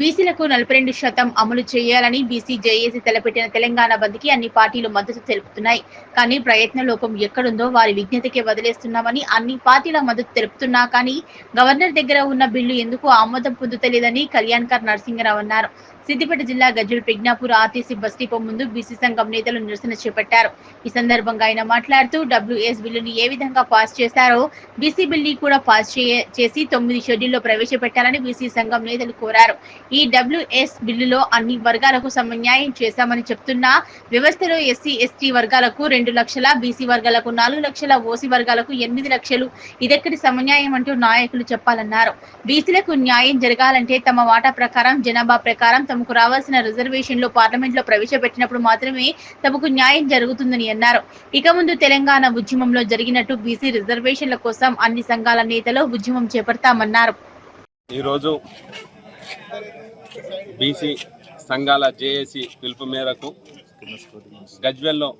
బీసీలకు నలభై రెండు శాతం అమలు చేయాలని బీసీ జేఏసీ తలపెట్టిన తెలంగాణ బంద్కి అన్ని పార్టీలు మద్దతు తెలుపుతున్నాయి. కానీ ప్రయత్న లోపం ఎక్కడుందో వారి విజ్ఞతకే వదిలేస్తున్నామని అన్ని పార్టీల మద్దతు తెలుపుతున్నా కానీ గవర్నర్ దగ్గర ఉన్న బిల్లు ఎందుకు ఆమోదం పొందుతలేదని కళ్యాణ్కర్ నరసింహరావు అన్నారు. సిద్దిపేట జిల్లా Gajjula Pragnapur RTC bus depot ముందు బీసీ సంఘం నేతలు నిరసన చేపట్టారు. ఈ సందర్భంగా ఆయన మాట్లాడుతూ డబ్ల్యూఎస్ బిల్లుని ఏ విధంగా పాస్ చేశారో బీసీ బిల్ని కూడా పాస్ చేసి తొమ్మిది షెడ్యూల్లో ప్రవేశపెట్టాలని బీసీ సంఘం నేతలు కోరారు. ఈ డబ్ల్యూఎస్ బిల్లులో అన్ని వర్గాలకు సమన్యాయం చేశామని చెప్తున్నా వ్యవస్థలో ఎస్సీ ఎస్టీ వర్గాలకు రెండు లక్షల బీసీ వర్గాలకు నాలుగు లక్షల ఓసీ వర్గాలకు ఎనిమిది లక్షలు. ఇదెక్కడి సమన్యాయం అంటూ నాయకులు చెప్పాలన్నారు. బీసీలకు న్యాయం జరగాలంటే తమ వాటా ప్రకారం జనాభా ప్రకారం తమకు రావాల్సిన రిజర్వేషన్లు పార్లమెంట్లో ప్రవేశపెట్టినప్పుడు మాత్రమే తమకు న్యాయం జరుగుతుందని అన్నారు. ఇక ముందు తెలంగాణ ఉద్యమంలో జరిగినట్టు బీసీ రిజర్వేషన్ల కోసం అన్ని సంఘాల నేతలు ఉద్యమం చేపడతామన్నారు. ఈరోజు బీసీ సంఘాల జేఏసీ పిలుపు మేరకు గజ్వెల్లో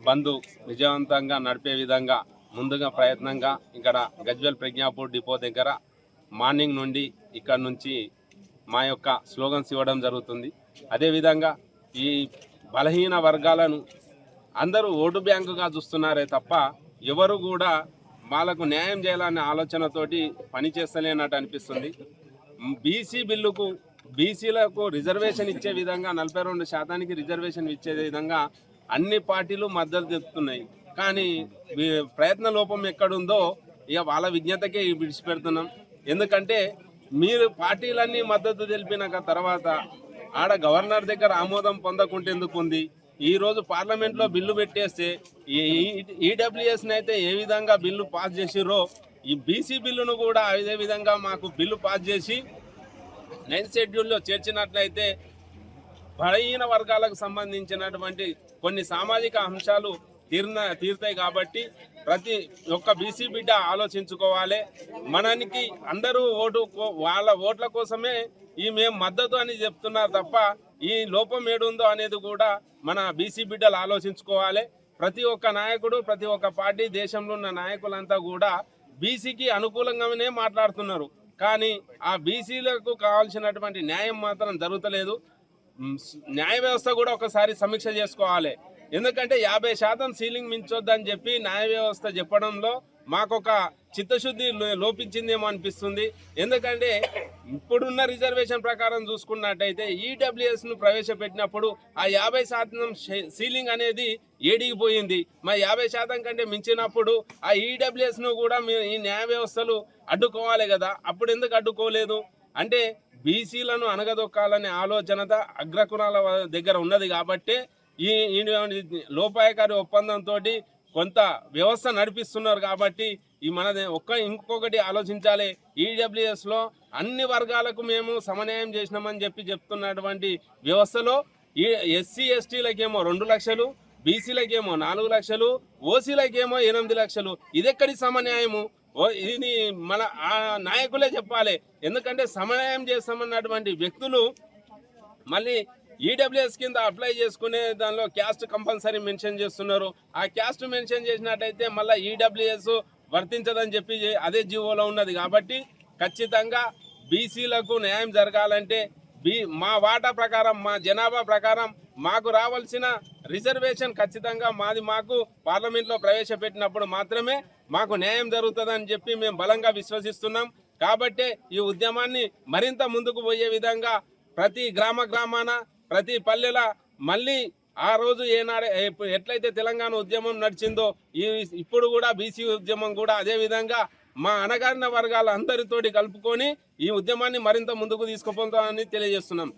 బంధు విజయవంతంగా నడిపే విధంగా ముందుగా ప్రయత్నంగా ఇక్కడ గజ్వెల్ ప్రజ్ఞాపూర్ డిపో దగ్గర మార్నింగ్ నుండి ఇక్కడ నుంచి మా యొక్క స్లోగన్స్ ఇవ్వడం జరుగుతుంది. అదేవిధంగా ఈ బలహీన వర్గాలను అందరూ ఓటు బ్యాంకుగా చూస్తున్నారే తప్ప ఎవరు కూడా వాళ్ళకు న్యాయం చేయాలనే ఆలోచనతోటి పనిచేస్తలేనట్టు అనిపిస్తుంది. బీసీ బిల్లుకు బీసీలకు రిజర్వేషన్ ఇచ్చే విధంగా నలభై రెండు శాతానికి రిజర్వేషన్ ఇచ్చే విధంగా అన్ని పార్టీలు మద్దతు తెస్తున్నాయి. కానీ ప్రయత్న లోపం ఎక్కడుందో ఇక వాళ్ళ విజ్ఞతకే విడిచిపెడుతున్నాం. ఎందుకంటే మీరు పార్టీలన్నీ మద్దతు తెలిపినాక తర్వాత ఆడ గవర్నర్ దగ్గర ఆమోదం పొందకుంటే ఎందుకు ఉంది ఈరోజు పార్లమెంట్లో బిల్లు పెట్టేస్తే ఈడబ్ల్యూఎస్ని అయితే ఏ విధంగా బిల్లు పాస్ చేసిరో ఈ బీసీ బిల్లును కూడా అదే విధంగా మాకు బిల్లు పాస్ చేసి నైన్త్ షెడ్యూల్లో చేర్చినట్లయితే బలహీన వర్గాలకు సంబంధించినటువంటి కొన్ని సామాజిక అంశాలు తీర్న తీరుతాయి కాబట్టి ప్రతి ఒక్క బీసీ బిడ్డ ఆలోచించుకోవాలి. మననికి అందరూ ఓటు కో- వాళ్ళ ఓట్ల కోసమే ఈ మేము మద్దతు అని చెప్తున్నారు తప్ప ఈ లోపం ఏడుందో అనేది కూడా మన బీసీ బిడ్డలు ఆలోచించుకోవాలి. ప్రతి ఒక్క నాయకుడు ప్రతి ఒక్క పార్టీ దేశంలో ఉన్న నాయకులంతా కూడా బీసీకి అనుకూలంగానే మాట్లాడుతున్నారు. కానీ ఆ బీసీలకు కావాల్సినటువంటి న్యాయం మాత్రం జరుగుతలేదు. న్యాయ వ్యవస్థ కూడా ఒకసారి సమీక్ష చేసుకోవాలి. ఎందుకంటే యాభై శాతం సీలింగ్ మించొద్దని చెప్పి న్యాయ వ్యవస్థ చెప్పడంలో మాకొక చిత్తశుద్ధి లోపించిందేమో అనిపిస్తుంది. ఎందుకంటే ఇప్పుడున్న రిజర్వేషన్ ప్రకారం చూసుకున్నట్టయితే ఈడబ్ల్యూఎస్ను ప్రవేశపెట్టినప్పుడు ఆ యాభై శాతం సీలింగ్ అనేది ఏడిగిపోయింది. మరి యాభై శాతం కంటే మించినప్పుడు ఆ ఈడబ్ల్యూఎస్ను కూడా మీ- ఈ న్యాయ వ్యవస్థలు అడ్డుకోవాలి కదా. అప్పుడు ఎందుకు అడ్డుకోలేదు? అంటే బీసీలను అనగదొక్కాలనే ఆలోచనత అగ్రకులాల దగ్గర ఉన్నది కాబట్టి ఈ ఈ లోపాయకారి ఒప్పందంతో కొంత వ్యవస్థ నడిపిస్తున్నారు కాబట్టి ఈ మనది ఒక్క ఇంకొకటి ఆలోచించాలి. ఈడబ్ల్యూఎస్లో అన్ని వర్గాలకు మేము సమన్వయం చేసినామని చెప్పి చెప్తున్నటువంటి వ్యవస్థలో ఈ ఎస్సీ ఎస్టీలకేమో రెండు లక్షలు బీసీలకేమో నాలుగు లక్షలు ఓసీలకేమో ఎనిమిది లక్షలు. ఇదెక్కడి సమన్యాయము ఓ ఇది మన ఆ నాయకులే చెప్పాలి. ఎందుకంటే సమన్వయం చేస్తామన్నటువంటి వ్యక్తులు మళ్ళీ ఈడబ్ల్యూఎస్ కింద అప్లై చేసుకునే దానిలో క్యాస్ట్ కంపల్సరీ మెన్షన్ చేస్తున్నారు. ఆ క్యాస్ట్ మెన్షన్ చేసినట్టయితే మళ్ళీ ఈడబ్ల్యూఎస్ వర్తించదని చెప్పి అదే జీవోలో ఉన్నది. కాబట్టి ఖచ్చితంగా బీసీలకు న్యాయం జరగాలంటే బీ మా వాటా ప్రకారం మా జనాభా ప్రకారం మాకు రావాల్సిన రిజర్వేషన్ ఖచ్చితంగా మాది మాకు పార్లమెంట్లో ప్రవేశపెట్టినప్పుడు మాత్రమే మాకు న్యాయం జరుగుతుందని చెప్పి మేము బలంగా విశ్వసిస్తున్నాం. కాబట్టే ఈ ఉద్యమాన్ని మరింత ముందుకు పోయే విధంగా ప్రతి గ్రామ గ్రామాన ప్రతి పల్లెల మళ్ళీ ఆ రోజు ఏనాడే ఎట్లయితే తెలంగాణ ఉద్యమం నడిచిందో ఈ ఇప్పుడు కూడా బీసీ ఉద్యమం కూడా అదే విధంగా మా అణగారిన వర్గాల అందరితోటి కలుపుకొని ఈ ఉద్యమాన్ని మరింత ముందుకు తీసుకుపోతామని తెలియజేస్తున్నాం.